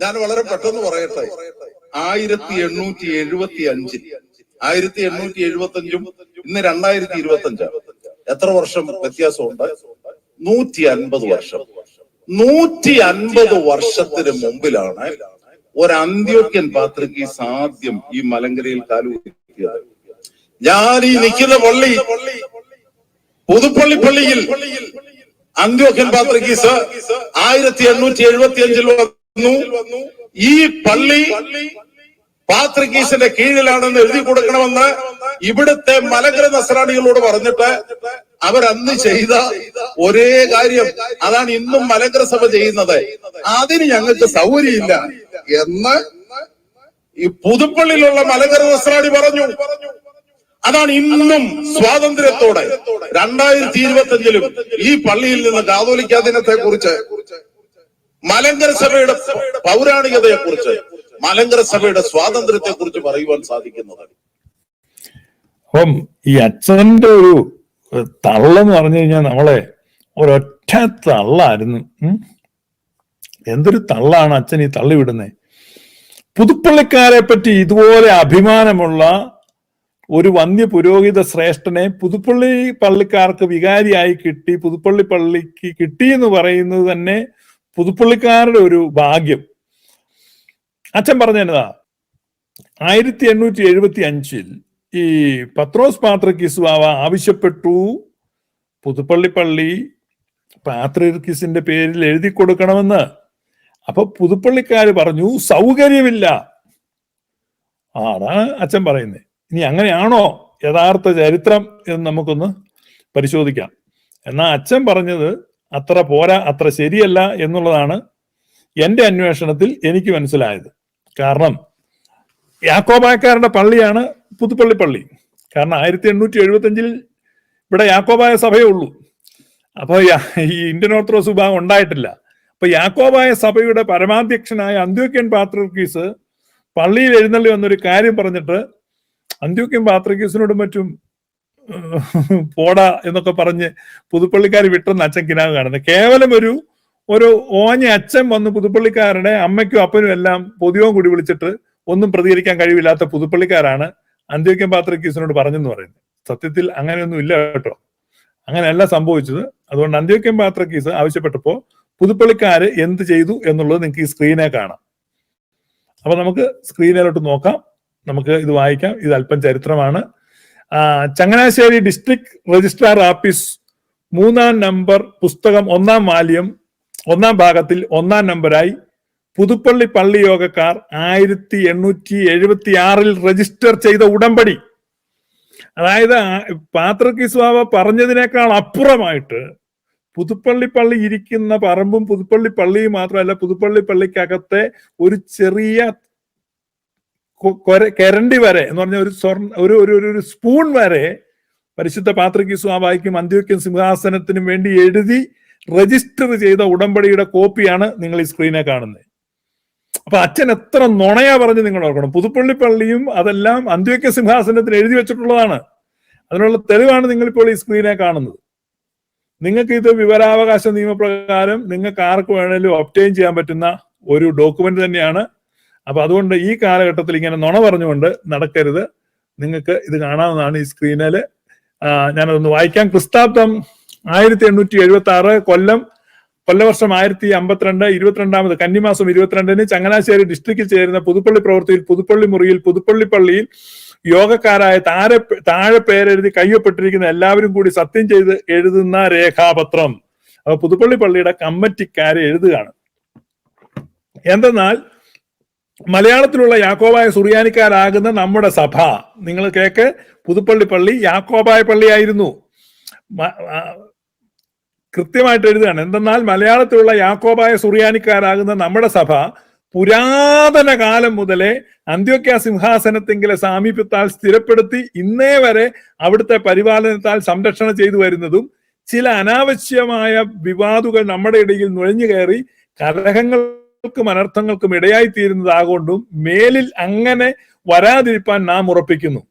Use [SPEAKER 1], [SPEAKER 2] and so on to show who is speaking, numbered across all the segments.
[SPEAKER 1] ഞാൻ വളരെ പെട്ടെന്ന് പറയട്ടെ. ആയിരത്തി എണ്ണൂറ്റി എഴുപത്തി അഞ്ചിൽ ആയിരത്തി എണ്ണൂറ്റി എഴുപത്തി അഞ്ചും ഇന്ന് രണ്ടായിരത്തി ഇരുപത്തി അഞ്ചാണ് എത്ര വർഷം വ്യത്യാസമുണ്ട്? നൂറ്റി അൻപത് വർഷം. നൂറ്റി അൻപത് വർഷത്തിന് മുമ്പിലാണ് ഒരു അന്ത്യോക്യൻ പാത്രികീസ് ആദ്യം ഈ മലങ്കരയിൽ കാലുകുത്തിയത് ഞാൻ ഈ നിൽക്കുന്ന പള്ളി പുതുപ്പള്ളി പള്ളിയിൽ അന്ത്യോക്യൻ പാത്രികീസ് ആയിരത്തി എണ്ണൂറ്റി എഴുപത്തി അഞ്ചിൽ വന്നു. ഈ പള്ളി പാത്രികീസിന്റെ കീഴിലാണെന്ന് എഴുതി കൊടുക്കണമെന്ന് ഇവിടുത്തെ മലങ്കര നസ്രാണികളോട് പറഞ്ഞിട്ട് അവരന്ന് ചെയ്ത ഒരേ കാര്യം. അതാണ് ഇന്നും മലങ്കര സഭ ചെയ്യുന്നത്. അതിന് ഞങ്ങൾക്ക് സൗകര്യമില്ല എന്ന് ഈ പുതുപ്പള്ളിയിലുള്ള മലങ്കര നസ്രാണി പറഞ്ഞു. അതാണ് ഇന്നും സ്വാതന്ത്ര്യത്തോടെ രണ്ടായിരത്തി ഇരുപത്തി അഞ്ചിലും ഈ പള്ളിയിൽ നിന്ന് കാതോലിക്ക ദിനത്തെ കുറിച്ച് മലങ്കര സഭയുടെ പൗരാണികതയെ കുറിച്ച് മലങ്കര സഭയുടെ സ്വാതന്ത്ര്യത്തെ കുറിച്ച് പറയുവാൻ സാധിക്കുന്നത്
[SPEAKER 2] അപ്പം ഈ അച്ഛന്റെ ഒരു തള്ളെന്ന് പറഞ്ഞു കഴിഞ്ഞാൽ നമ്മളെ ഒരൊറ്റ തള്ളായിരുന്നു. എന്തൊരു തള്ളാണ് അച്ഛൻ ഈ തള്ളി വിടുന്നത് പുതുപ്പള്ളിക്കാരെ പറ്റി ഇതുപോലെ അഭിമാനമുള്ള ഒരു വന്യ പുരോഹിത ശ്രേഷ്ഠനെ പുതുപ്പള്ളി പള്ളിക്കാർക്ക് വികാരിയായി കിട്ടി പുതുപ്പള്ളി പള്ളിക്ക് കിട്ടി എന്ന് പറയുന്നത് തന്നെ പുതുപ്പള്ളിക്കാരുടെ ഒരു ഭാഗ്യം. അച്ഛൻ പറഞ്ഞതാ ആയിരത്തി എണ്ണൂറ്റി എഴുപത്തി അഞ്ചിൽ ഈ പത്രോസ് പാത്രക്കിസുവാവ ആവശ്യപ്പെട്ടു. പുതുപ്പള്ളി പള്ളി പാത്രക്കിസിന്റെ പേരിൽ എഴുതി കൊടുക്കണമെന്ന്. അപ്പൊ പുതുപ്പള്ളിക്കാര് പറഞ്ഞു സൗകര്യമില്ല. അതാണ് അച്ഛൻ പറയുന്നത്. ഇനി അങ്ങനെയാണോ യഥാർത്ഥ ചരിത്രം എന്ന് നമുക്കൊന്ന് പരിശോധിക്കാം. എന്നാ അച്ഛൻ പറഞ്ഞത് അത്ര പോരാ അത്ര ശരിയല്ല എന്നുള്ളതാണ് എന്റെ അന്വേഷണത്തിൽ എനിക്ക് മനസ്സിലായത്. കാരണം യാക്കോബായക്കാരുടെ പള്ളിയാണ് പുതുപ്പള്ളി പള്ളി. കാരണം ആയിരത്തി എണ്ണൂറ്റി എഴുപത്തി അഞ്ചിൽ ഇവിടെ യാക്കോബായ സഭയേ ഉള്ളൂ. അപ്പോൾ ഈ ഇന്ത്യൻ ഓർത്തഡോക്സ് വിഭാഗം ഉണ്ടായിട്ടില്ല. അപ്പൊ യാക്കോബായ സഭയുടെ പരമാധ്യക്ഷനായ അന്ത്യോക്യൻ പാത്രക്കീസ് പള്ളിയിൽ എഴുന്നള്ളി വന്നൊരു കാര്യം പറഞ്ഞിട്ട് അന്ത്യോക്യൻ പാത്രക്കീസിനോടും മറ്റും പോടാ എന്നൊക്കെ പറഞ്ഞ് പുതുപ്പള്ളിക്കാർ വിട്ടെന്ന് അച്ഛൻ കിനാവ് കാണുന്നത്. കേവലം ഒരു ഒരു ഓഞ്ഞ അച്ഛൻ വന്ന് പുതുപ്പള്ളിക്കാരുടെ അമ്മയ്ക്കും അപ്പനും എല്ലാം പൊതുവും കൂടി വിളിച്ചിട്ട് ഒന്നും പ്രതികരിക്കാൻ കഴിവില്ലാത്ത പുതുപ്പള്ളിക്കാരാണ് അന്ത്യോക്യം പാത്രക്കീസിനോട് പറഞ്ഞെന്ന് പറയുന്നത്. സത്യത്തിൽ അങ്ങനെയൊന്നും ഇല്ല കേട്ടോ. അങ്ങനെയല്ല സംഭവിച്ചത്. അതുകൊണ്ട് അന്ത്യോക്യം പാത്രക്കീസ് ആവശ്യപ്പെട്ടപ്പോ പുതുപ്പള്ളിക്കാര് എന്ത് ചെയ്തു എന്നുള്ളത് നിങ്ങൾക്ക് ഈ സ്ക്രീനെ കാണാം. അപ്പൊ നമുക്ക് സ്ക്രീനിലോട്ട് നോക്കാം. നമുക്ക് ഇത് വായിക്കാം. ഇത് അല്പം ചരിത്രമാണ്. ചങ്ങനാശ്ശേരി ഡിസ്ട്രിക്ട് രജിസ്ട്രാർ ഓഫീസ് മൂന്നാം നമ്പർ പുസ്തകം ഒന്നാം വാല്യം ഒന്നാം ഭാഗത്തിൽ ഒന്നാം നമ്പറായി പുതുപ്പള്ളി പള്ളി യോഗക്കാർ ആയിരത്തി എണ്ണൂറ്റി എഴുപത്തി ആറിൽ രജിസ്റ്റർ ചെയ്ത ഉടമ്പടി. അതായത് പാത്രക്കിസ്വാവ പറഞ്ഞതിനേക്കാൾ അപ്പുറമായിട്ട് പുതുപ്പള്ളി പള്ളി ഇരിക്കുന്ന പറമ്പും പുതുപ്പള്ളി പള്ളിയും മാത്രമല്ല പുതുപ്പള്ളി പള്ളിക്കകത്തെ ഒരു ചെറിയ കരണ്ടി വരെ എന്ന് പറഞ്ഞ ഒരു സ്വർണ ഒരു ഒരു ഒരു- സ്പൂൺ വരെ പരിശുദ്ധ പാത്രയ്ക്ക് സ്വാഭാവിക്കും അന്ത്യോക്യം സിംഹാസനത്തിനും വേണ്ടി എഴുതി രജിസ്റ്റർ ചെയ്ത ഉടമ്പടിയുടെ കോപ്പിയാണ് നിങ്ങൾ ഈ സ്ക്രീനെ കാണുന്നത് അപ്പൊ അച്ഛൻ എത്ര നുണയാ പറഞ്ഞ് നിങ്ങൾ ഓർക്കണം. പുതുപ്പള്ളി പള്ളിയും അതെല്ലാം അന്ത്യോക്യ സിംഹാസനത്തിന് എഴുതി വെച്ചിട്ടുള്ളതാണ്. അതിനുള്ള തെളിവാണ് നിങ്ങളിപ്പോൾ ഈ സ്ക്രീനെ കാണുന്നത്. നിങ്ങൾക്ക് ഇത് വിവരാവകാശ നിയമപ്രകാരം നിങ്ങൾക്ക് ആർക്ക് വേണേലും ഒപ്റ്റെയിൻ ചെയ്യാൻ പറ്റുന്ന ഒരു ഡോക്യുമെന്റ് തന്നെയാണ് അപ്പൊ അതുകൊണ്ട് ഈ കാലഘട്ടത്തിൽ ഇങ്ങനെ നുണ പറഞ്ഞുകൊണ്ട് നടക്കരുത്. നിങ്ങൾക്ക് ഇത് കാണാവുന്നതാണ് ഈ സ്ക്രീനിൽ ഞാനതൊന്ന് വായിക്കാം. ക്രിസ്താബ്ദം ആയിരത്തി എണ്ണൂറ്റി എഴുപത്തി ആറ് കൊല്ലം കൊല്ലവർഷം ആയിരത്തി അമ്പത്തിരണ്ട് ഇരുപത്തിരണ്ടാമത് കന്നിമാസം ഇരുപത്തിരണ്ടിന് ചങ്ങനാശ്ശേരി ഡിസ്ട്രിക്റ്റിൽ ചേരുന്ന പുതുപ്പള്ളി പ്രവൃത്തിയിൽ പുതുപ്പള്ളി മുറിയിൽ പുതുപ്പള്ളി പള്ളിയിൽ യോഗക്കാരായ താഴെ താഴെ പേരെഴുതി കയ്യപ്പെട്ടിരിക്കുന്ന എല്ലാവരും കൂടി സത്യം ചെയ്ത് എഴുതുന്ന രേഖാപത്രം. അപ്പൊ പുതുപ്പള്ളി പള്ളിയുടെ കമ്മിറ്റിക്കാരെ എഴുതുകയാണ്. എന്തെന്നാൽ മലയാളത്തിലുള്ള യാക്കോബായ സുറിയാനിക്കാരാകുന്ന നമ്മുടെ സഭ. നിങ്ങൾ കേക്ക്? പുതുപ്പള്ളി പള്ളി യാക്കോബായ പള്ളിയായിരുന്നു. കൃത്യമായിട്ട് എഴുതുകയാണ്. എന്തെന്നാൽ മലയാളത്തിലുള്ള യാക്കോബായ സുറിയാനിക്കാരാകുന്ന നമ്മുടെ സഭ പുരാതന കാലം മുതലേ അന്ത്യോക്യ സിംഹാസനത്തെങ്കിലെ സാമീപ്യത്താൽ സ്ഥിരപ്പെടുത്തി ഇന്നേ വരെ അവിടുത്തെ പരിപാലനത്താൽ സംരക്ഷണം ചെയ്തു വരുന്നതും ചില അനാവശ്യമായ വിവാദുകൾ നമ്മുടെ ഇടയിൽ നുഴഞ്ഞു കയറി കലഹങ്ങൾക്കും അനർത്ഥങ്ങൾക്കും ഇടയായി തീരുന്നതാകൊണ്ടും മേലിൽ അങ്ങനെ വരാതിരിപ്പാൻ നാം ഉറപ്പിക്കുന്നു.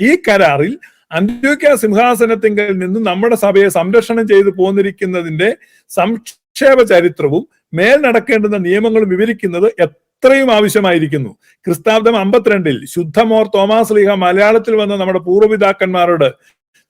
[SPEAKER 2] ഈ കരാറിൽ അന്ത്യോക്യ സിംഹാസനത്തിങ്കിൽ നിന്ന് നമ്മുടെ സഭയെ സംരക്ഷണം ചെയ്തു പോന്നിരിക്കുന്നതിന്റെ സംക്ഷേപ ചരിത്രവും മേൽ നടക്കേണ്ടുന്ന നിയമങ്ങളും വിവരിക്കുന്നത് എത്രയും ആവശ്യമായിരിക്കുന്നു. ക്രിസ്താബ്ദം അമ്പത്തിരണ്ടിൽ ശുദ്ധമോർ തോമാസ് ലീഹ മലയാളത്തിൽ വന്ന നമ്മുടെ പൂർവപിതാക്കന്മാരോട്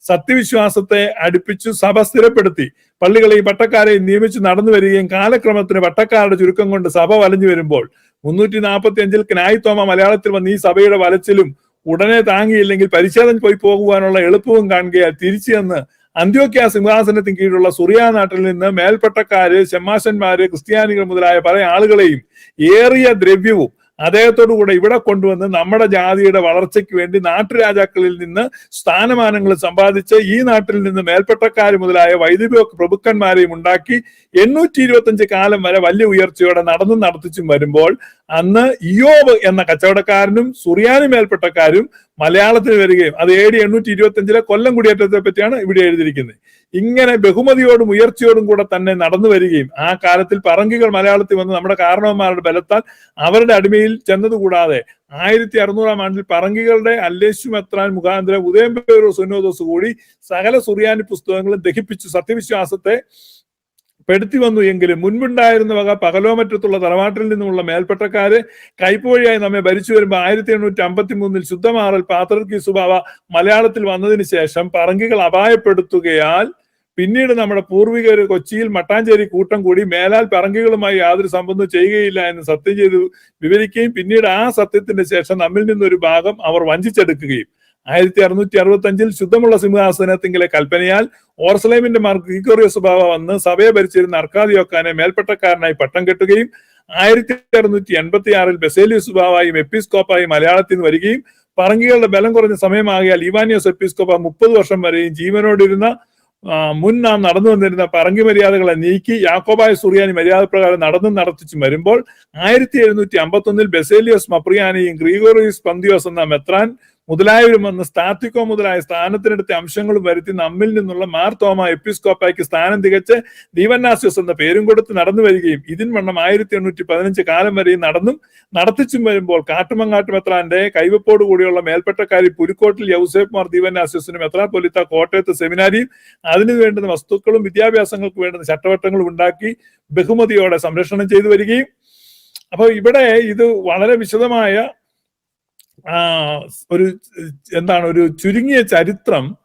[SPEAKER 2] സത്യവിശ്വാസത്തെ അടുപ്പിച്ചു സഭ സ്ഥിരപ്പെടുത്തി. പള്ളികളെയും പട്ടക്കാരെയും നിയമിച്ച് നടന്നു വരികയും കാലക്രമത്തിന് പട്ടക്കാരുടെ ചുരുക്കം കൊണ്ട് സഭ വലഞ്ഞു വരുമ്പോൾ മുന്നൂറ്റി നാൽപ്പത്തി അഞ്ചിൽ ക്നായ് തോമ മലയാളത്തിൽ വന്ന് ഈ സഭയുടെ വലച്ചിലും ഉടനെ താങ്ങിയില്ലെങ്കിൽ പരിശോധന പോയി പോകുവാനുള്ള എളുപ്പവും കാണുകയാൽ തിരിച്ചു ചെന്ന് അന്ത്യോക്യ സിംഹാസനത്തിന് കീഴിലുള്ള സുറിയ നാട്ടിൽ നിന്ന് മേൽപ്പട്ടക്കാര് ഷമ്മാശന്മാര് ക്രിസ്ത്യാനികൾ മുതലായ പല ആളുകളെയും ഏറിയ ദ്രവ്യവും അദ്ദേഹത്തോടു കൂടെ ഇവിടെ കൊണ്ടുവന്ന് നമ്മുടെ ജാതിയുടെ വളർച്ചയ്ക്ക് വേണ്ടി നാട്ടുരാജാക്കളിൽ നിന്ന് സ്ഥാനമാനങ്ങൾ സമ്പാദിച്ച് ഈ നാട്ടിൽ നിന്ന് മേൽപ്പെട്ടക്കാർ മുതലായ വൈദ്യുതി പ്രഭുക്കന്മാരെയും ഉണ്ടാക്കി എണ്ണൂറ്റി കാലം വരെ വലിയ ഉയർച്ചയോടെ നടന്നും നടത്തിച്ചും വരുമ്പോൾ അന്ന് ഇയോബ് എന്ന കച്ചവടക്കാരനും സുറിയാനി മേൽപ്പെട്ടക്കാരും മലയാളത്തിൽ വരികയും അത് ഏഴ് എണ്ണൂറ്റി ഇരുപത്തി അഞ്ചിലെ കൊല്ലം കുടിയേറ്റത്തെ പറ്റിയാണ് ഇവിടെ എഴുതിയിരിക്കുന്നത്. ഇങ്ങനെ ബഹുമതിയോടും ഉയർച്ചയോടും കൂടെ തന്നെ നടന്നു വരികയും ആ കാലത്തിൽ പറങ്കികൾ മലയാളത്തിൽ വന്ന് നമ്മുടെ കാരണവന്മാരുടെ ബലത്താൽ അവരുടെ അടിമയിൽ ചെന്നതുകൂടാതെ ആയിരത്തി അറുന്നൂറാം ആണ്ടിൽ പറങ്കികളുടെ അല്ലേശു മെത്രാൻ മുഖാന്തരം ഉദയംപേരോ സുനോദോസ് കൂടി സകല സുറിയാനി പുസ്തകങ്ങളും ദഹിപ്പിച്ചു സത്യവിശ്വാസത്തെ പെടുത്തി വന്നു എങ്കിലും മുൻപുണ്ടായിരുന്ന വക പകലോമറ്റത്തുള്ള തറവാട്ടിൽ നിന്നുമുള്ള മേൽപ്പെട്ടക്കാര് കൈപ്പോഴിയായി നമ്മെ ഭരിച്ചു വരുമ്പോൾ ആയിരത്തി എണ്ണൂറ്റി അമ്പത്തി മൂന്നിൽ ശുദ്ധമാറൽ പാത്രർക്കി സുബാവ മലയാളത്തിൽ വന്നതിന് ശേഷം പറങ്കികൾ അപായപ്പെടുത്തുകയാൽ പിന്നീട് നമ്മുടെ പൂർവികർ കൊച്ചിയിൽ മട്ടാഞ്ചേരി കൂട്ടം കൂടി മേലാൽ പറങ്കികളുമായി യാതൊരു സംബന്ധം ചെയ്യുകയില്ല എന്ന് സത്യം ചെയ്ത് വിവരിക്കുകയും പിന്നീട് ആ സത്യത്തിന്റെ ശേഷം നമ്മിൽ നിന്നൊരു ഭാഗം അവർ വഞ്ചിച്ചെടുക്കുകയും ആയിരത്തി അറുന്നൂറ്റി അറുപത്തി അഞ്ചിൽ ശുദ്ധമുള്ള സിംഹാസനത്തിങ്കിലെ കൽപ്പനയാൽ ഓർസലേമിന്റെ മാർ ഗ്രിഗോറിയസ് ബാബ വന്ന് സഭയെ ഭരിച്ചിരുന്ന അർക്കാദിയോക്കാനെ മേൽപ്പെട്ടക്കാരനായി പട്ടം കെട്ടുകയും ആയിരത്തി അറുന്നൂറ്റി എൺപത്തി ആറിൽ ബെസേലിയസ് സ്വഭാവായും എപ്പിസ്കോപ്പായും മലയാളത്തിൽ നിന്ന് വരികയും പറങ്കികളുടെ ബലം കുറഞ്ഞ സമയമാകിയാൽ ഇവാനിയോസ് എപ്പിസ്കോപ്പ മുപ്പത് വർഷം വരെയും ജീവനോടിരുന്ന മുൻ നാം നടന്നു വന്നിരുന്ന പറങ്കി മര്യാദകളെ നീക്കി യാക്കോബായ സുറിയാനി മര്യാദ പ്രകാരം നടന്നും നടത്തിച്ചും വരുമ്പോൾ ആയിരത്തി എഴുന്നൂറ്റി അമ്പത്തി ഒന്നിൽ ബെസേലിയോസ് മപ്രിയാനിയും ഗ്രീഗോറിയസ് പന്തിയോസ് എന്ന മെത്രാൻ മുതലായവരും വന്ന് സ്ഥാത്തിക്കോ മുതലായ സ്ഥാനത്തിനടുത്ത അംശങ്ങളും വരുത്തി നമ്മിൽ നിന്നുള്ള മാർ തോമ എപ്പിസ്കോപ്പായ്ക്ക് സ്ഥാനം തികച്ച് ദീവന്നാസ്യോസ് എന്ന പേരും കൊടുത്ത് നടന്നു വരികയും ഇതിൻവണ്ണം ആയിരത്തി എണ്ണൂറ്റി പതിനഞ്ച് കാലം വരെയും നടന്നും നടത്തിച്ചും വരുമ്പോൾ കാട്ടുമങ്ങാട്ട് മെത്രാന്റെ കൈവപ്പോട് കൂടിയുള്ള മേൽപ്പെട്ടക്കാരി പുലിക്കോട്ടിൽ യൗസേഫ് മാർ എത്ര മെത്രാപ്പൊലിത്ത കോട്ടയത്ത് സെമിനാരിയും അതിനു വേണ്ടുന്ന വസ്തുക്കളും വിദ്യാഭ്യാസങ്ങൾക്ക് വേണ്ടുന്ന ചട്ടവട്ടങ്ങളും ഉണ്ടാക്കി ബഹുമതിയോടെ സംരക്ഷണം ചെയ്തു വരികയും. അപ്പൊ ഇവിടെ ഇത് വളരെ വിശദമായ ഒരു എന്താണ് ഒരു ചുരുങ്ങിയ ചരിത്രം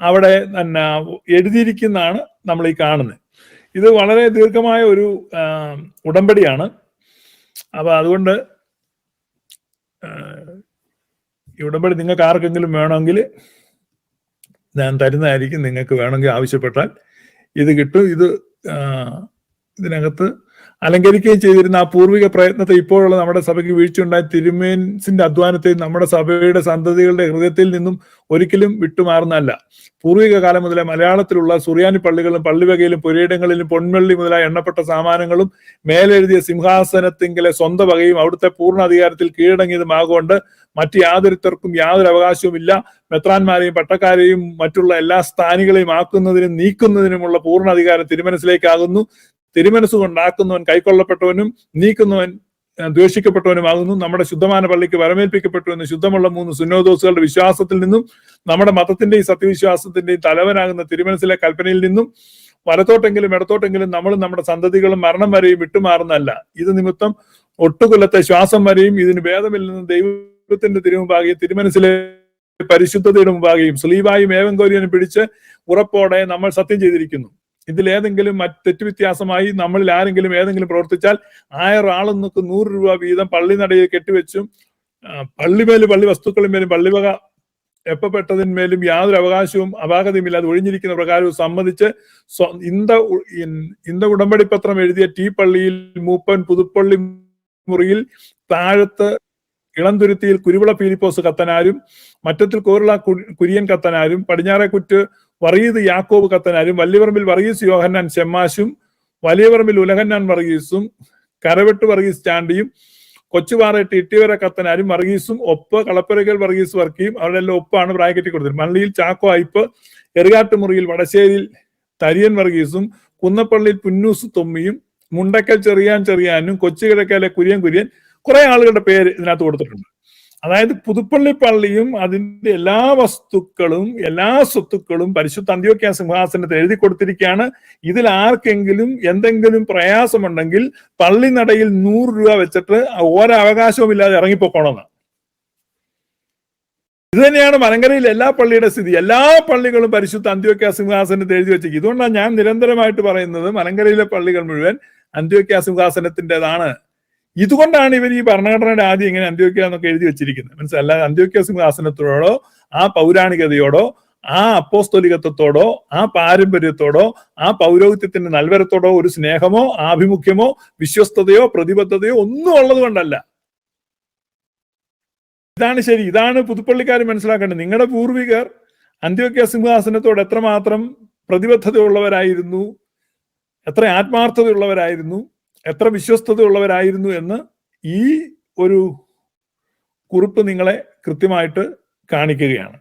[SPEAKER 2] അവിടെ തന്നെ എഴുതിയിരിക്കുന്നതാണ് നമ്മൾ ഈ കാണുന്നത് ഇത് വളരെ ദീർഘമായ ഒരു ഉടമ്പടിയാണ്. അപ്പൊ അതുകൊണ്ട് ഈ ഉടമ്പടി നിങ്ങൾക്ക് ആർക്കെങ്കിലും വേണമെങ്കിൽ ഞാൻ തരുന്നതായിരിക്കും നിങ്ങൾക്ക് വേണമെങ്കിൽ ആവശ്യപ്പെട്ടാൽ. ഇത് കിട്ടും. ഇത് ഇതിനകത്ത് അലങ്കരിക്കുകയും ചെയ്തിരുന്ന ആ പൂർവിക പ്രയത്നത്തെ ഇപ്പോഴുള്ള നമ്മുടെ സഭയ്ക്ക് വീഴ്ചയുണ്ടായ തിരുമേൻസിന്റെ അധ്വാനത്തെ നമ്മുടെ സഭയുടെ സന്തതികളുടെ ഹൃദയത്തിൽ നിന്നും ഒരിക്കലും വിട്ടുമാറുന്നതല്ല. പൂർവിക കാലം മുതലേ മലയാളത്തിലുള്ള സുറിയാനി പള്ളികളും പള്ളിവകയിലും പുരയിടങ്ങളിലും പൊൻവെള്ളി മുതലായ എണ്ണപ്പെട്ട സാമാനങ്ങളും മേലെഴുതിയ സിംഹാസനത്തിങ്കിലെ സ്വന്തം വകയും അവിടുത്തെ പൂർണ അധികാരത്തിൽ കീഴടങ്ങിയതുമാകൊണ്ട് മറ്റു യാതൊരുത്തർക്കും യാതൊരു അവകാശവും ഇല്ല. മെത്രാന്മാരെയും പട്ടക്കാരെയും മറ്റുള്ള എല്ലാ സ്ഥാനികളെയും ആക്കുന്നതിനും നീക്കുന്നതിനുമുള്ള പൂർണ അധികാരം തിരുമനസിലേക്കാകുന്നു. തിരുമനസ് കൊണ്ടാക്കുന്നവൻ കൈക്കൊള്ളപ്പെട്ടവനും നീക്കുന്നവൻ ദ്വേഷിക്കപ്പെട്ടവനുമാകുന്നു. നമ്മുടെ ശുദ്ധമാന പള്ളിക്ക് വരമേൽപ്പിക്കപ്പെട്ടു എന്ന് ശുദ്ധമുള്ള മൂന്ന് സുന്നോദോസുകളുടെ വിശ്വാസത്തിൽ നിന്നും നമ്മുടെ മതത്തിന്റെയും സത്യവിശ്വാസത്തിന്റെയും തലവനാകുന്ന തിരുമനസിലെ കൽപ്പനയിൽ നിന്നും വലത്തോട്ടെങ്കിലും ഇടത്തോട്ടെങ്കിലും നമ്മളും നമ്മുടെ സന്തതികളും മരണം വരെയും വിട്ടുമാറുന്നല്ല ഇത് നിമിത്തം ഒട്ടുകൊല്ലത്തെ ശ്വാസം വരെയും ഇതിന് ഭേദമില്ലെന്ന് ദൈവത്തിന്റെ തിരുമുമ്പാകെയും തിരുമനസിലെ പരിശുദ്ധതയുടെ മുമ്പാകെയും സ്ലീവായും ഏവങ്കോരിയനും പിടിച്ച് ഉറപ്പോടെ നമ്മൾ സത്യം ചെയ്തിരിക്കുന്നു. ഇതിലേതെങ്കിലും മറ്റ് തെറ്റുവ്യത്യാസമായി നമ്മളിൽ ആരെങ്കിലും ഏതെങ്കിലും പ്രവർത്തിച്ചാൽ ആയിരം ആളും നോക്ക് നൂറ് രൂപ വീതം പള്ളി നടയിൽ കെട്ടിവെച്ചും പള്ളിമേലും പള്ളി വസ്തുക്കളിന്മേലും പള്ളിവക എപ്പപ്പെട്ടതിന്മേലും യാതൊരു അവകാശവും അപാകതയുമില്ലാതെ ഒഴിഞ്ഞിരിക്കുന്ന പ്രകാരവും സമ്മതിച്ച് ഇന്ത ഇന്ത ഉടമ്പടി പത്രം എഴുതിയ ടി പള്ളിയിൽ മൂപ്പൻ പുതുപ്പള്ളി മുറിയിൽ താഴത്ത് ഇളംതുരുത്തിയിൽ കുരുവിള പീലിപ്പോസ് കത്തനാരും മറ്റത്തിൽ കോരുള കുര്യൻ കത്തനാരും പടിഞ്ഞാറേക്കുറ്റ് വറീദ് യാക്കോബ് കത്തനാരും വല്യപറമ്പിൽ വർഗീസ് യോഹന്നാൻ ഷെമ്മാശും വലിയപറമ്പിൽ ഉലഹന്നാൻ വർഗീസും കരവെട്ട് വർഗീസ് ചാണ്ടിയും കൊച്ചുപാറയിട്ട് ഇട്ടിവര കത്തനാരും വർഗീസും ഒപ്പ് കളപ്പുരകൾ വർഗീസ് വർക്കിയും അവരുടെ എല്ലാം ഒപ്പാണ് ബ്രാക്കറ്റിൽ കൊടുത്തത് മള്ളിയിൽ ചാക്കോ അയ്പ് എറുകാട്ടുമുറിയിൽ വടശ്ശേരിയിൽ തരിയൻ വർഗീസും കുന്നപ്പള്ളിയിൽ പുന്നൂസ് തൊമ്മിയും മുണ്ടക്കൽ ചെറിയാൻ ചെറിയാനും കൊച്ചു കിഴക്കയിലെ കുര്യൻ കുര്യൻ കുറെ ആളുകളുടെ പേര് ഇതിനകത്ത് കൊടുത്തിട്ടുണ്ട്. അതായത് പുതുപ്പള്ളി പള്ളിയും അതിന്റെ എല്ലാ വസ്തുക്കളും എല്ലാ സ്വത്തുക്കളും പരിശുദ്ധ അന്ത്യോക്യ സിംഹാസനത്തിൽ എഴുതി കൊടുത്തിരിക്കുകയാണ്. ഇതിൽ ആർക്കെങ്കിലും എന്തെങ്കിലും പ്രയാസമുണ്ടെങ്കിൽ പള്ളി നടയിൽ നൂറ് രൂപ വെച്ചിട്ട് ഓരോ അവകാശവും ഇല്ലാതെ ഇറങ്ങിപ്പോക്കണമെന്ന്. ഇത് തന്നെയാണ് മലങ്കരയിൽ എല്ലാ പള്ളിയുടെ സ്ഥിതി. എല്ലാ പള്ളികളും പരിശുദ്ധ അന്ത്യോക്യ സിംഹാസനത്തിൽ എഴുതി വെച്ചേക്കും ഇതുകൊണ്ടാണ് ഞാൻ നിരന്തരമായിട്ട് പറയുന്നത് മലങ്കരയിലെ പള്ളികൾ മുഴുവൻ അന്ത്യോക്യ സിംഹാസനത്തിന്റെതാണ്. ഇതുകൊണ്ടാണ് ഇവർ ഈ ഭരണഘടനയുടെ ആദ്യം ഇങ്ങനെ അന്ത്യോക്യ എന്നൊക്കെ എഴുതി വെച്ചിരിക്കുന്നത്. മനസ്സിലല്ല അന്ത്യോക്യ സിംഹാസനത്തോടോ ആ പൗരാണികതയോടോ ആ അപ്പോസ്തോലികത്വത്തോടോ ആ പാരമ്പര്യത്തോടോ ആ പൗരോഹിത്യത്തിന്റെ നൽവരത്തോടോ ഒരു സ്നേഹമോ ആഭിമുഖ്യമോ വിശ്വസ്തതയോ പ്രതിബദ്ധതയോ ഒന്നും ഉള്ളത് കൊണ്ടല്ല. ഇതാണ് ശരി. ഇതാണ് പുതുപ്പള്ളിക്കാർ മനസ്സിലാക്കേണ്ടത്. നിങ്ങളുടെ പൂർവികർ അന്ത്യോക്യ സിംഹാസനത്തോട് എത്രമാത്രം പ്രതിബദ്ധതയുള്ളവരായിരുന്നു എത്ര ആത്മാർത്ഥതയുള്ളവരായിരുന്നു എത്ര വിശ്വസ്തതയുള്ളവരായിരുന്നു എന്ന് ഈ ഒരു കുറിപ്പ് നിങ്ങളെ കൃത്യമായിട്ട് കാണിക്കുകയാണ്.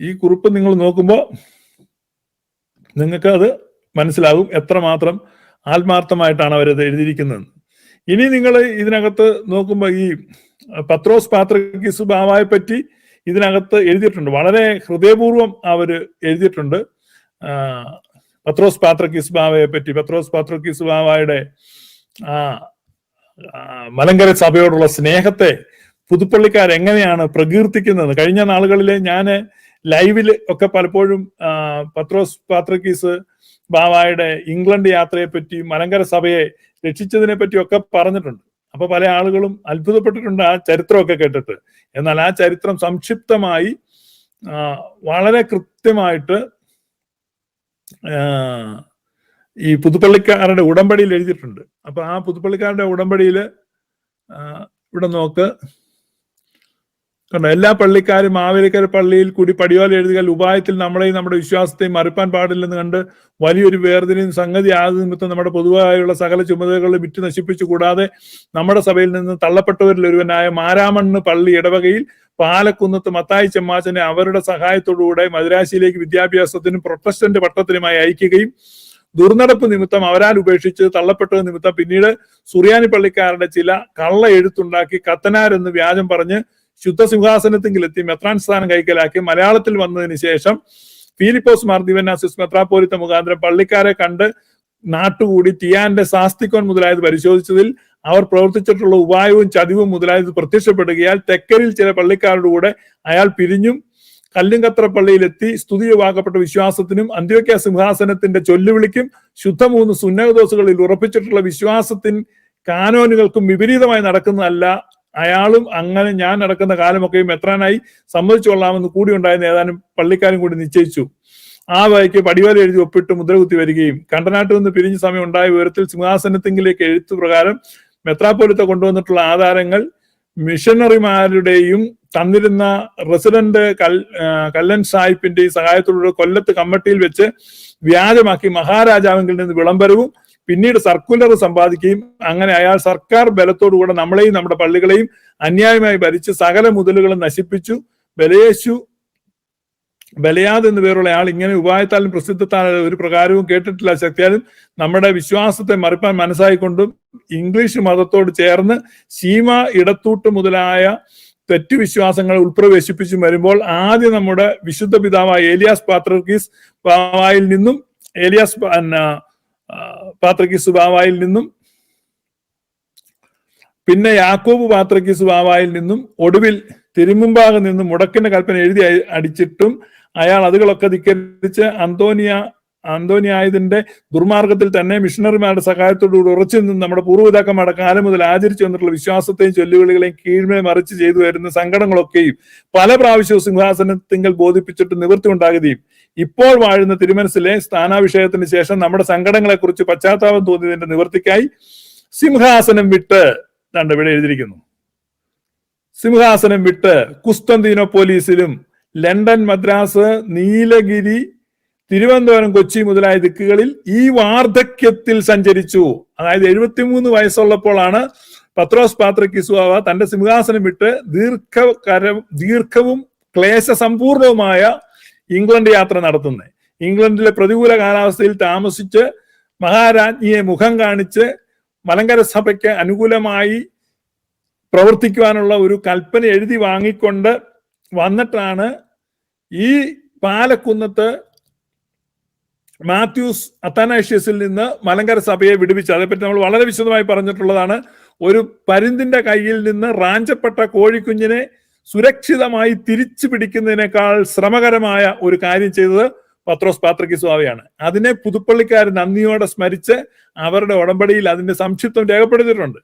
[SPEAKER 2] ഈ കുറിപ്പ് നിങ്ങൾ നോക്കുമ്പോൾ നിങ്ങൾക്ക് അത് മനസ്സിലാകും എത്രമാത്രം ആത്മാർത്ഥമായിട്ടാണ് അവരത് എഴുതിയിരിക്കുന്നത്. ഇനി നിങ്ങൾ ഇതിനകത്ത് നോക്കുമ്പോൾ ഈ പത്രോസ് പാത്രക്കിസ് ബാവായെ പറ്റി ഇതിനകത്ത് എഴുതിയിട്ടുണ്ട്. വളരെ ഹൃദയപൂർവം അവർ എഴുതിയിട്ടുണ്ട്. പത്രോസ് പാത്രക്കിസ്മാവയെ പറ്റി പത്രോസ് പാത്രക്കിസ്മാവയുടെ ആ മലങ്കര സഭയോടുള്ള സ്നേഹത്തെ പുതുപ്പള്ളിക്കാർ എങ്ങനെയാണ് പ്രകീർത്തിക്കുന്നത്? കഴിഞ്ഞ നാളുകളിലെ ഞാൻ ലൈവിൽ ഒക്കെ പലപ്പോഴും പത്രോസ് പാത്രക്കീസ് ബാവായുടെ ഇംഗ്ലണ്ട് യാത്രയെ പറ്റി മലങ്കര സഭയെ രക്ഷിച്ചതിനെ പറ്റി ഒക്കെ പറഞ്ഞിട്ടുണ്ട്. അപ്പൊ പല ആളുകളും അത്ഭുതപ്പെട്ടിട്ടുണ്ട് ആ ചരിത്രമൊക്കെ കേട്ടിട്ട്. എന്നാൽ ആ ചരിത്രം സംക്ഷിപ്തമായി വളരെ കൃത്യമായിട്ട് ഈ പുതുപ്പള്ളിക്കാരുടെ ഉടമ്പടിയിൽ എഴുതിയിട്ടുണ്ട്. അപ്പൊ ആ പുതുപ്പള്ളിക്കാരുടെ ഉടമ്പടിയിൽ ഇവിടെ നോക്ക്. കണ്ടോ എല്ലാ പള്ളിക്കാരും മാവേലിക്കര പള്ളിയിൽ കൂടി പടിയോല എഴുതുക ഉപായത്തിൽ നമ്മളെയും നമ്മുടെ വിശ്വാസത്തെയും മറുപ്പാൻ പാടില്ലെന്ന് കണ്ട് വലിയൊരു വേർതിരിയും സംഗതി ആദ്യ നിമിത്തം നമ്മുടെ പൊതുവായുള്ള സകല ചുമതലകൾ വിറ്റ് നശിപ്പിച്ചു കൂടാതെ നമ്മുടെ സഭയിൽ നിന്ന് തള്ളപ്പെട്ടവരിൽ ഒരുവനായ മാരാമണ്ണ് പള്ളി ഇടവകയിൽ പാലക്കുന്നത്ത് മത്തായി ചെമ്മാച്ചനെ അവരുടെ സഹായത്തോടുകൂടെ മദ്രാശിയിലേക്ക് വിദ്യാഭ്യാസത്തിനും പ്രൊട്ടസ്റ്റന്റ് പട്ടത്തിനുമായി അയക്കുകയും ദുർനടപ്പ് നിമിത്തം അവരാൽ ഉപേക്ഷിച്ച് തള്ളപ്പെട്ടത് നിമിത്തം പിന്നീട് സുറിയാനി പള്ളിക്കാരുടെ ചില കള്ള എഴുത്തുണ്ടാക്കി കത്തനാർ എന്ന് വ്യാജം പറഞ്ഞ് ശുദ്ധ സിംഹാസനത്തിങ്കിലെത്തി മെത്രാൻ സ്ഥാനം കൈക്കലാക്കി മലയാളത്തിൽ വന്നതിന് ശേഷം ഫിലിപ്പോസ് മാർ ദിവനാസിസ് മെത്രാപ്പോലിത്ത മുഖാന്തരം പള്ളിക്കാരെ കണ്ട് നാട്ടുകൂടി തിയാന്റെ സാസ്തിക്കോൻ മുതലായത് പരിശോധിച്ചതിൽ അവർ പ്രവർത്തിച്ചിട്ടുള്ള ഉപായവും ചതിവും മുതലായത് പ്രത്യക്ഷപ്പെടുകയാൽ തെക്കരിൽ ചില പള്ളിക്കാരുടെ കൂടെ അയാൾ പിരിഞ്ഞും കല്ലുങ്കത്ര പള്ളിയിലെത്തി സ്തുതി യുവാക്കപ്പെട്ട വിശ്വാസത്തിനും അന്ത്യോക്യ സിംഹാസനത്തിന്റെ ചൊല്ലുവിളിക്കും ശുദ്ധമൂന്ന് സുന്നകദോസുകളിൽ ഉറപ്പിച്ചിട്ടുള്ള വിശ്വാസത്തിൻ കാനോനുകൾക്കും വിപരീതമായി നടക്കുന്നതല്ല. അയാളും അങ്ങനെ ഞാൻ നടക്കുന്ന കാലമൊക്കെയും എത്രാനായി സമ്മതിച്ചുകൊള്ളാമെന്ന് കൂടി ഉണ്ടായിരുന്ന ഏതാനും പള്ളിക്കാരും കൂടി നിശ്ചയിച്ചു. ആ വഴിക്ക് പടിവാല എഴുതി ഒപ്പിട്ട് മുദ്രകുത്തി വരികയും കണ്ടനാട്ടിൽ നിന്ന് പിരിഞ്ഞ സമയം ഉണ്ടായ വിവരത്തിൽ സിംഹാസനത്തിങ്കിലേക്ക് എഴുത്തു പ്രകാരം മെത്രാപ്പോലിത്ത കൊണ്ടുവന്നിട്ടുള്ള ആധാരങ്ങൾ മിഷണറിമാരുടെയും തന്നിരുന്ന റെസിഡന്റ് കൽ കല്ലൻ സാഹിബിന്റെയും സഹായത്തോടുകൂടി കൊല്ലത്ത് കമ്മട്ടിയിൽ വെച്ച് വ്യാജമാക്കി മഹാരാജാവിൽ നിന്ന് വിളംബരവും പിന്നീട് സർക്കുലർ സമ്പാദിക്കുകയും അങ്ങനെ അയാൾ സർക്കാർ ബലത്തോടുകൂടെ നമ്മളെയും നമ്മുടെ പള്ളികളെയും അന്യായമായി ഭരിച്ച് സകല മുതലുകളും നശിപ്പിച്ചു. ബലയേശു ബലയാദ് എന്ന് പേരുള്ള ആൾ ഇങ്ങനെ ഉപായത്താലും പ്രസിദ്ധത്താലും ഒരു പ്രകാരവും കേട്ടിട്ടില്ല. ശക്തിയാലും നമ്മുടെ വിശ്വാസത്തെ മറിപ്പാൻ മനസ്സായിക്കൊണ്ടും ഇംഗ്ലീഷ് മതത്തോട് ചേർന്ന് സീമ ഇടത്തൂട്ട് മുതലായ തെറ്റുവിശ്വാസങ്ങൾ ഉൾപ്രവേശിപ്പിച്ചു വരുമ്പോൾ ആദ്യം നമ്മുടെ വിശുദ്ധ പിതാവായ ഏലിയാസ് പാത്രകീസ് ബാവായിൽ നിന്നും ഏലിയാസ് പാത്രക്കീസ് ബാവായിൽ നിന്നും പിന്നെ യാക്കോബ് പാത്രക്കീസ് ബാവായിൽ നിന്നും ഒടുവിൽ തിരുമുമ്പാകെ നിന്നും മുടക്കിന്റെ കൽപ്പന എഴുതി അടിച്ചിട്ടും അയാൾ അതുകളൊക്കെ ധിക്കരിച്ച് അന്തോനിയ അന്തോനിയായതിന്റെ ദുർമാർഗത്തിൽ തന്നെ മിഷണറിമാരുടെ സഹായത്തോടുകൂടി ഉറച്ചു നിന്ന് നമ്മുടെ പൂർവപിതാക്കന്മാരുടെ കാലം മുതൽ ആചരിച്ചു വന്നിട്ടുള്ള വിശ്വാസത്തെയും ചൊല്ലുവിളികളെയും കീഴ്മേ മറിച്ച് ചെയ്തു വരുന്ന സങ്കടങ്ങളൊക്കെയും പല പ്രാവശ്യവും സിംഹാസനത്തിങ്കൽ ബോധിപ്പിച്ചിട്ട് നിവൃത്തി ഉണ്ടാകുകയും ഇപ്പോൾ വാഴുന്ന തിരുമനസിലെ സ്ഥാനാഭിഷേകത്തിന് ശേഷം നമ്മുടെ സങ്കടങ്ങളെ കുറിച്ച് പശ്ചാത്താപം തോന്നിയതിന്റെ നിവൃത്തിക്കായി സിംഹാസനം വിട്ട് ദാണ്ട് ഇവിടെ എഴുതിയിരിക്കുന്നു. സിംഹാസനം വിട്ട് കുസ്തന്തീനോ പോലീസിലും ലണ്ടൻ മദ്രാസ് നീലഗിരി തിരുവനന്തപുരം കൊച്ചി മുതലായ ദിക്കുകളിൽ ഈ വാർദ്ധക്യത്തിൽ സഞ്ചരിച്ചു. അതായത് എഴുപത്തിമൂന്ന് വയസ്സുള്ളപ്പോഴാണ് പത്രോസ് പാത്രക്കിസുവാവ തന്റെ സിംഹാസനം വിട്ട് ദീർഘകര ദീർഘവും ക്ലേശസമ്പൂർണവുമായ ഇംഗ്ലണ്ട് യാത്ര നടത്തുന്നത്. ഇംഗ്ലണ്ടിലെ പ്രതികൂല കാലാവസ്ഥയിൽ താമസിച്ച് മഹാരാജ്ഞിയെ മുഖം കാണിച്ച് മലങ്കര സഭയ്ക്ക് അനുകൂലമായി പ്രവർത്തിക്കുവാനുള്ള ഒരു കൽപ്പന എഴുതി വാങ്ങിക്കൊണ്ട് വന്നിട്ടാണ് ഈ പാലക്കുന്നത്ത് മാത്യൂസ് അത്താനാഷ്യസിൽ നിന്ന് മലങ്കര സഭയെ വിടുവിച്ചത്. അതേപ്പറ്റി നമ്മൾ വളരെ വിശദമായി പറഞ്ഞിട്ടുള്ളതാണ്. ഒരു പരുന്തിന്റെ കയ്യിൽ നിന്ന് റാഞ്ചപ്പെട്ട കോഴിക്കുഞ്ഞിനെ സുരക്ഷിതമായി തിരിച്ചു പിടിക്കുന്നതിനേക്കാൾ ശ്രമകരമായ ഒരു കാര്യം ചെയ്തത് പത്രോസ് പാത്രക്കി സ്വാമിയാണ്. അതിനെ പുതുപ്പള്ളിക്കാർ നന്ദിയോടെ സ്മരിച്ച് അവരുടെ ഉടമ്പടിയിൽ അതിന്റെ സംക്ഷിപ്തം രേഖപ്പെടുത്തിയിട്ടുണ്ട്.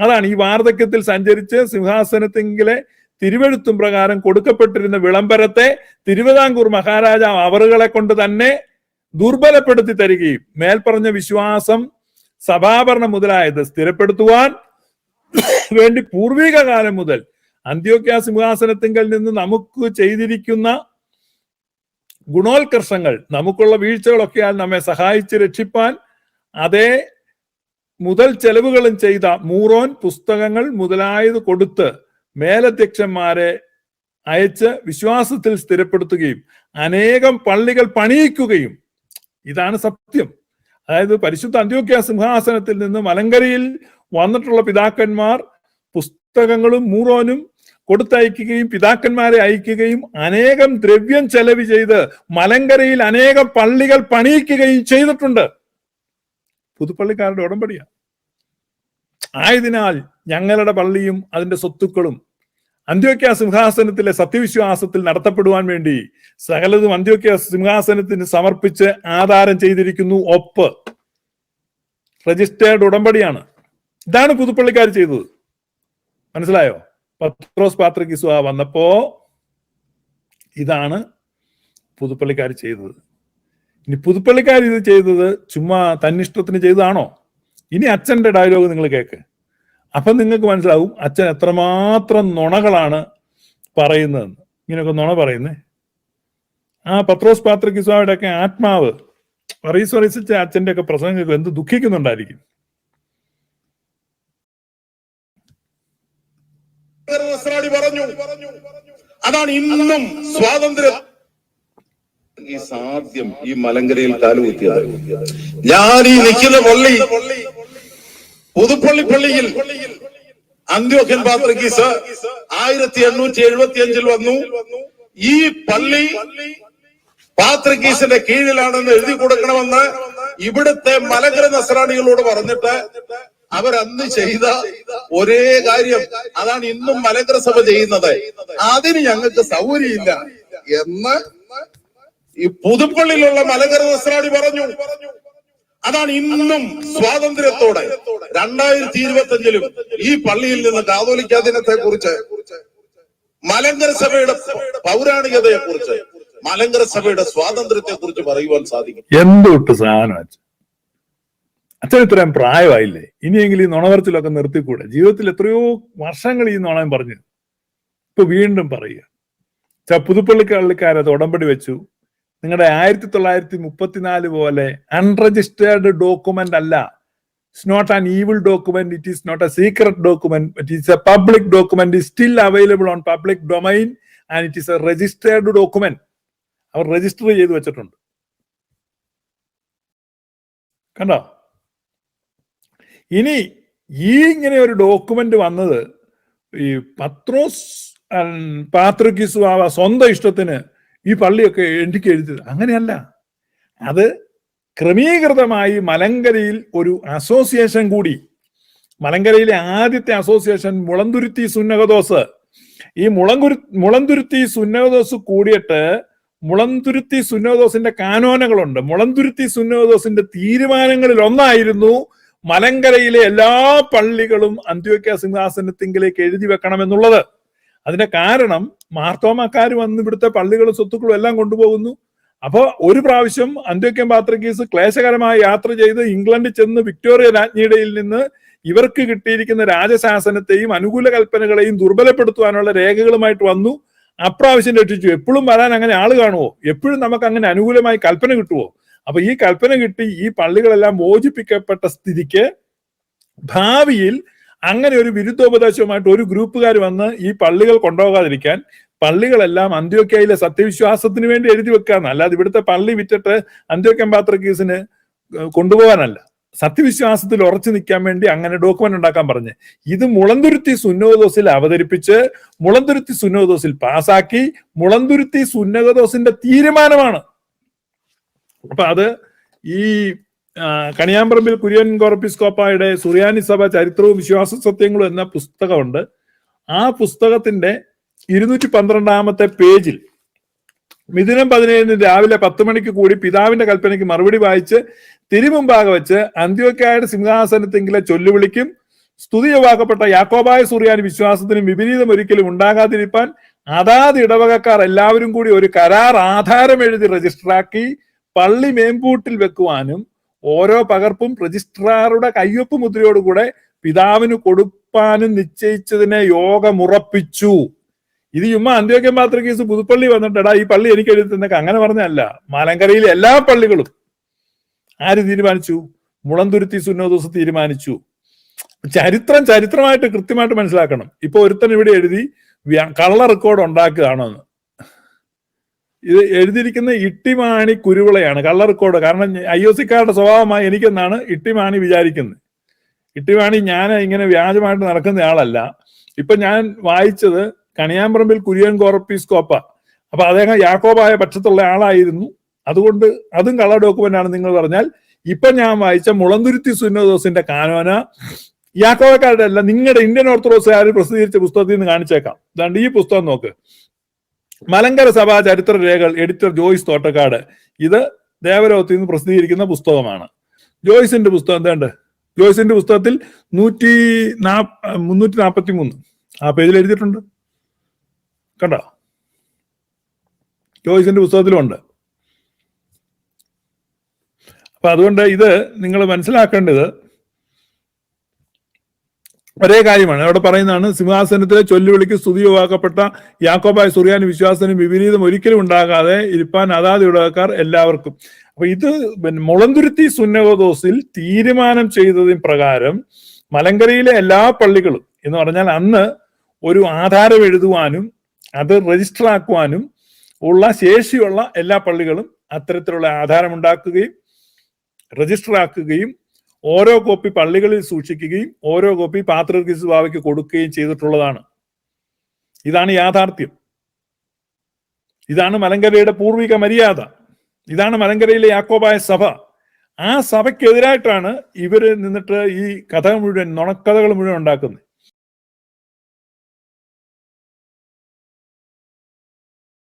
[SPEAKER 2] അതാണ് ഈ വാർദ്ധക്യത്തിൽ സഞ്ചരിച്ച് സിംഹാസനത്തെങ്കിലെ തിരുവെഴുത്തും പ്രകാരം കൊടുക്കപ്പെട്ടിരുന്ന വിളംബരത്തെ തിരുവിതാംകൂർ മഹാരാജാവ് അവറുകളെ കൊണ്ട് തന്നെ ദുർബലപ്പെടുത്തി തരികയും മേൽപ്പറഞ്ഞ വിശ്വാസം സഭാഭരണം മുതലായത് സ്ഥിരപ്പെടുത്തുവാൻ വേണ്ടി പൂർവിക കാലം മുതൽ അന്ത്യോക്യ സിംഹാസനത്തിങ്കൽ നിന്ന് നമുക്ക് ചെയ്തിരിക്കുന്ന ഗുണോത്കർഷങ്ങൾ നമുക്കുള്ള വീഴ്ചകളൊക്കെയാൽ നമ്മെ സഹായിച്ച് രക്ഷിപ്പാൻ അതേ മുതൽ ചെലവുകളും ചെയ്ത മൂറോൻ പുസ്തകങ്ങൾ മുതലായത് കൊടുത്ത് മേലധ്യക്ഷന്മാരെ അയച്ച് വിശ്വാസത്തിൽ സ്ഥിരപ്പെടുത്തുകയും അനേകം പള്ളികൾ പണിയിക്കുകയും. ഇതാണ് സത്യം. അതായത് പരിശുദ്ധ അന്ത്യോക്യ സിംഹാസനത്തിൽ നിന്ന് മലങ്കരയിൽ വന്നിട്ടുള്ള പിതാക്കന്മാർ പുസ്തകങ്ങളും മൂറോനും കൊടുത്തയക്കുകയും പിതാക്കന്മാരെ അയക്കുകയും അനേകം ദ്രവ്യം ചെലവ് ചെയ്ത് മലങ്കരയിൽ അനേകം പള്ളികൾ പണിയിക്കുകയും ചെയ്തിട്ടുണ്ട്. പുതുപ്പള്ളിക്കാരുടെ ഉടമ്പടിയാണ് ആയതിനാൽ ഞങ്ങളുടെ പള്ളിയും അതിന്റെ സ്വത്തുക്കളും അന്ത്യോക്യ സിംഹാസനത്തിലെ സത്യവിശ്വാസത്തിൽ നടത്തപ്പെടുവാൻ വേണ്ടി സകലതും അന്ത്യോക്യ സിംഹാസനത്തിന് സമർപ്പിച്ച് ആധാരം ചെയ്തിരിക്കുന്നു ഒപ്പ്. രജിസ്റ്റേർഡ് ഉടമ്പടിയാണ്. ഇതാണ് പുതുപ്പള്ളിക്കാർ ചെയ്തത്. മനസ്സിലായോ? പത്രോസ് പാത്രക്കിസുവ വന്നപ്പോ ഇതാണ് പുതുപ്പള്ളിക്കാർ ചെയ്തത്. ഇനി പുതുപ്പള്ളിക്കാർ ഇത് ചെയ്തത് ചുമ്മാ തന്നിഷ്ടത്തിന് ചെയ്തതാണോ? ഇനി അച്ഛന്റെ ഡയലോഗ് നിങ്ങൾ കേൾക്ക് അപ്പൊ നിങ്ങൾക്ക് മനസ്സിലാവും അച്ഛൻ എത്രമാത്രം നുണകളാണ് പറയുന്നതെന്ന്. ഇങ്ങനെയൊക്കെ നുണ പറയുന്നേ. ആ പത്രോസ് പാത്രക്കിസ്വാമിയുടെ ഒക്കെ ആത്മാവ് പറീസ് പറയിച്ച അച്ഛന്റെ ഒക്കെ പ്രസംഗം കേൾക്കും എന്ത് ദുഃഖിക്കുന്നുണ്ടായിരിക്കും.
[SPEAKER 1] പറഞ്ഞു. അതാണ് ഇന്നും സ്വാതന്ത്ര്യം. ഈ സാധ്യം ഈ മലങ്കരയിൽ കാലുകുത്തിയത്. ഞാൻ ഈ നിൽക്കുന്ന പള്ളി പുതുപ്പള്ളി പള്ളിയിൽ അന്ത്യോഖ്യൻ പാത്രക്കീസ് ആയിരത്തി എണ്ണൂറ്റി എഴുപത്തി അഞ്ചിൽ വന്നു. ഈ പള്ളി പാത്രക്കീസിന്റെ കീഴിലാണെന്ന് എഴുതി കൊടുക്കണമെന്ന് ഇവിടുത്തെ മലങ്കര നസറാണികളോട് പറഞ്ഞിട്ട് അവരന്ന് ചെയ്ത ഒരേ കാര്യം. അതാണ് ഇന്നും മലങ്കര സഭ ചെയ്യുന്നത്. അതിന് ഞങ്ങൾക്ക് സൗകര്യമില്ല എന്ന് ഈ പുതുപ്പള്ളിയിലുള്ള മലങ്കര നസ്രാണി പറഞ്ഞു. അതാണ് ഇന്നും സ്വാതന്ത്ര്യത്തോടെ രണ്ടായിരത്തി ഇരുപത്തി അഞ്ചിലും ഈ പള്ളിയിൽ നിന്ന് കാതോലിക്ക ദിനത്തെ കുറിച്ച് മലങ്കര സഭയുടെ പൗരാണികതയെ കുറിച്ച് മലങ്കര സഭയുടെ സ്വാതന്ത്ര്യത്തെ കുറിച്ച് പറയുവാൻ സാധിക്കും.
[SPEAKER 2] എന്തൊട്ട് സാധനം അച്ഛൻ ഇത്രയും പ്രായമായില്ലേ? ഇനിയെങ്കിലും ഈ നുണവരച്ചിലൊക്കെ നിർത്തിക്കൂടെ? ജീവിതത്തിൽ എത്രയോ വർഷങ്ങൾ ഈ നുണയം പറഞ്ഞു. ഇപ്പൊ വീണ്ടും പറയുക. ച പുതുപ്പള്ളിക്കള്ളിക്കാരത് ഉടമ്പടി വെച്ചു. നിങ്ങളുടെ ആയിരത്തി തൊള്ളായിരത്തി മുപ്പത്തിനാല് പോലെ അൺരജിസ്റ്റേർഡ് ഡോക്യുമെന്റ് അല്ല. It's not an evil document it is not a secret document it is a public document still available on public domain and it is a registered document our register ചെയ്ത് വെച്ചിട്ടുണ്ട്. കണ്ടോ? ഇനി ഈ ഇങ്ങനെ ഒരു document വന്നത് ഈ പത്രോസ് പാത്രക്കിസ് സ്വന്തം ഇഷ്ടത്തിന് ഈ പള്ളിയൊക്കെ എനിക്ക് എഴുതിയത്. അങ്ങനെയല്ല. അത് ക്രമീകൃതമായി മലങ്കരയിൽ ഒരു അസോസിയേഷൻ കൂടി. മലങ്കരയിലെ ആദ്യത്തെ അസോസിയേഷൻ മുളന്തുരുത്തി സുന്നകദോസ്. ഈ മുളങ്കുരു മുളന്തുരുത്തി സുന്നകദോസ് കൂടിയിട്ട് മുളന്തുരുത്തി സുന്നകദോസിന്റെ കാനോനകളുണ്ട്. മുളന്തുരുത്തി സുന്നകദോസിന്റെ തീരുമാനങ്ങളിൽ ഒന്നായിരുന്നു മലങ്കരയിലെ എല്ലാ പള്ളികളും അന്ത്യോക്യ സിംഹാസനത്തിങ്കിലേക്ക് എഴുതി വെക്കണമെന്നുള്ളത്. അതിന്റെ കാരണം മാർത്തോമാക്കാർ വന്ന് ഇവിടുത്തെ പള്ളികളും സ്വത്തുക്കളും എല്ലാം കൊണ്ടുപോകുന്നു. അപ്പോ ഒരു പ്രാവശ്യം അന്ത്യോക്യം പാത്രക്കീസ് ക്ലേശകരമായ യാത്ര ചെയ്ത് ഇംഗ്ലണ്ടിൽ ചെന്ന് വിക്ടോറിയ രാജ്ഞിയുടെയിൽ നിന്ന് ഇവർക്ക് കിട്ടിയിരിക്കുന്ന രാജശാസനത്തെയും അനുകൂല കൽപ്പനകളെയും ദുർബലപ്പെടുത്തുവാനുള്ള രേഖകളുമായിട്ട് വന്നു. അപ്രാവശ്യം രക്ഷിച്ചു. എപ്പോഴും വരാൻ അങ്ങനെ ആൾ കാണുമോ എപ്പോഴും നമുക്ക് അങ്ങനെ അനുകൂലമായി കൽപ്പന കിട്ടുമോ അപ്പൊ ഈ കൽപ്പന കിട്ടി ഈ പള്ളികളെല്ലാം മോചിപ്പിക്കപ്പെട്ട സ്ഥിതിക്ക് ഭാവിയിൽ അങ്ങനെ ഒരു വിരുദ്ധോപദേശവുമായിട്ട് ഒരു ഗ്രൂപ്പുകാർ വന്ന് ഈ പള്ളികൾ കൊണ്ടുപോകാതിരിക്കാൻ പള്ളികളെല്ലാം അന്ത്യോക്കയിലെ സത്യവിശ്വാസത്തിന് വേണ്ടി എഴുതി വെക്കാന്ന്. അല്ലാതെ ഇവിടുത്തെ പള്ളി വിറ്റിട്ട് അന്ത്യോക്യൻ പാത്രക്കീസിന് കൊണ്ടുപോകാനല്ല. സത്യവിശ്വാസത്തിൽ ഉറച്ചു നിൽക്കാൻ വേണ്ടി അങ്ങനെ ഡോക്യുമെന്റ് ഉണ്ടാക്കാൻ പറഞ്ഞ്. ഇത് മുളന്തുരുത്തി സുന്നോദോസിൽ അവതരിപ്പിച്ച് മുളന്തുരുത്തി സുന്നോദോസിൽ പാസാക്കി മുളന്തുരുത്തി സുന്നകദോസിന്റെ തീരുമാനമാണ്. അപ്പൊ അത് ഈ കണിയാമ്പറമ്പിൽ കുര്യൻ കോർപ്പിസ്കോപ്പായുടെ സുറിയാനി സഭ ചരിത്രവും വിശ്വാസ സത്യങ്ങളും എന്ന പുസ്തകമുണ്ട്. ആ പുസ്തകത്തിന്റെ ഇരുന്നൂറ്റി പന്ത്രണ്ടാമത്തെ പേജിൽ മിഥുനം പതിനേഴിന് രാവിലെ പത്ത് മണിക്ക് കൂടി പിതാവിന്റെ കൽപ്പനയ്ക്ക് മറുപടി വായിച്ച് തിരുമുമ്പാകെ വെച്ച് അന്ത്യോക്കായുടെ സിംഹാസനത്തെങ്കിലെ ചൊല്ലുവിളിക്കും സ്തുതിയവാക്കപ്പെട്ട യാക്കോബായ സൂര്യാനി വിശ്വാസത്തിനും വിപരീതം ഒരിക്കലും ഉണ്ടാകാതിരിക്കാൻ അതാത് ഇടവകക്കാർ എല്ലാവരും കൂടി ഒരു കരാർ ആധാരം എഴുതി രജിസ്റ്ററാക്കി പള്ളി മേമ്പൂട്ടിൽ വെക്കുവാനും ഓരോ പകർപ്പും രജിസ്ട്രാറുടെ കയ്യൊപ്പ് മുദ്രയോടുകൂടെ പിതാവിന് കൊടുപ്പാനും നിശ്ചയിച്ചതിനെ യോഗമുറപ്പിച്ചു ഇത് ചുമ്മാ അന്ത്യോക്യം കേസ് പുതുപ്പള്ളി വന്നിട്ടടാ ഈ പള്ളി എനിക്ക് എഴുതി തന്നേക്ക. അങ്ങനെ പറഞ്ഞല്ല മലങ്കരയിലെ എല്ലാ പള്ളികളും ആര് തീരുമാനിച്ചു? മുളന്തുരുത്തി സുന്നോദോസ് തീരുമാനിച്ചു. ചരിത്രം ചരിത്രമായിട്ട് കൃത്യമായിട്ട് മനസ്സിലാക്കണം. ഇപ്പൊ ഒരുത്തൻ ഇവിടെ എഴുതി കള്ള റെക്കോർഡ് ഉണ്ടാക്കുകയാണോ എന്ന് ഇത് എഴുതിയിരിക്കുന്ന ഇട്ടിമാണി കുരുവിളയാണ് കളർ കോഡ് കാരണം ഐ ഒ സിക്കാരുടെ സ്വഭാവമായി എനിക്കെന്നാണ് ഇട്ടിമാണി വിചാരിക്കുന്നത്. ഇട്ടിമാണി ഞാൻ ഇങ്ങനെ വ്യാജമായിട്ട് നടക്കുന്ന ആളല്ല. ഇപ്പൊ ഞാൻ വായിച്ചത് കണിയാമ്പറമ്പിൽ കുര്യൻ കോർപ്പീസ്കോപ്പ അപ്പൊ അദ്ദേഹം യാക്കോബായ പക്ഷത്തുള്ള ആളായിരുന്നു. അതുകൊണ്ട് അതും കളർ ഡോക്യുമെന്റ് ആണ് നിങ്ങൾ പറഞ്ഞാൽ. ഇപ്പൊ ഞാൻ വായിച്ച മുളന്തുരുത്തി സുന്നദോസിന്റെ കാനോന യാക്കോബക്കാരുടെ അല്ല നിങ്ങളുടെ ഇന്ത്യൻ ഓർത്തഡോക്സുകാർ പ്രസിദ്ധീകരിച്ച പുസ്തകത്തിൽ നിന്ന് കാണിച്ചേക്കാം. ഇതാണ്ട് ഈ പുസ്തകം നോക്ക്. മലങ്കര സഭാ ചരിത്ര രേഖകൾ എഡിറ്റർ ജോയ്സ് തോട്ടക്കാട്. ഇത് ദേവലോകത്തിൽ നിന്ന് പ്രസിദ്ധീകരിക്കുന്ന പുസ്തകമാണ്. ജോയ്സിന്റെ പുസ്തകം എന്താണ്ട്? ജോയ്സിന്റെ പുസ്തകത്തിൽ നൂറ്റി നാ മുന്നൂറ്റി നാൽപ്പത്തി മൂന്ന് ആ പേജിൽ എഴുതിയിട്ടുണ്ട്. കണ്ടോ? ജോയ്സിന്റെ പുസ്തകത്തിലുണ്ട് അപ്പൊ അതുകൊണ്ട് ഇത് നിങ്ങൾ മനസ്സിലാക്കേണ്ടത് ഒരേ കാര്യമാണ്. അവിടെ പറയുന്നതാണ് സിംഹാസനത്തിലെ ചൊല്ലുവിളിക്ക് സ്തുതിയുവാക്കപ്പെട്ട യാക്കോബായ സുറിയാൻ വിശ്വാസത്തിന് വിപരീതം ഒരിക്കലും ഉണ്ടാകാതെ ഇരിപ്പാൻ അതാത് എല്ലാവർക്കും. അപ്പൊ ഇത് മുളന്തുരുത്തി സുന്നകദോസിൽ തീരുമാനം ചെയ്തതിന് പ്രകാരം മലങ്കരയിലെ എല്ലാ പള്ളികളും എന്ന് പറഞ്ഞാൽ അന്ന് ഒരു ആധാരം എഴുതുവാനും അത് രജിസ്റ്റർ ആക്കുവാനും ഉള്ള ശേഷിയുള്ള എല്ലാ പള്ളികളും അത്തരത്തിലുള്ള ആധാരം ഉണ്ടാക്കുകയും രജിസ്റ്റർ ആക്കുകയും ഓരോ കോപ്പി പള്ളികളിൽ സൂക്ഷിക്കുകയും ഓരോ കോപ്പി പാത്രകീസ് ബാവയ്ക്ക് കൊടുക്കുകയും ചെയ്തിട്ടുള്ളതാണ്. ഇതാണ് യാഥാർത്ഥ്യം. ഇതാണ് മലങ്കരയുടെ പൂർവിക മര്യാദ. ഇതാണ് മലങ്കരയിലെ യാക്കോബായ സഭ. ആ സഭയ്ക്കെതിരായിട്ടാണ് ഇവർ നിന്നിട്ട് ഈ കഥ മുഴുവൻ നുണക്കഥകൾ മുഴുവൻ ഉണ്ടാക്കുന്നത്.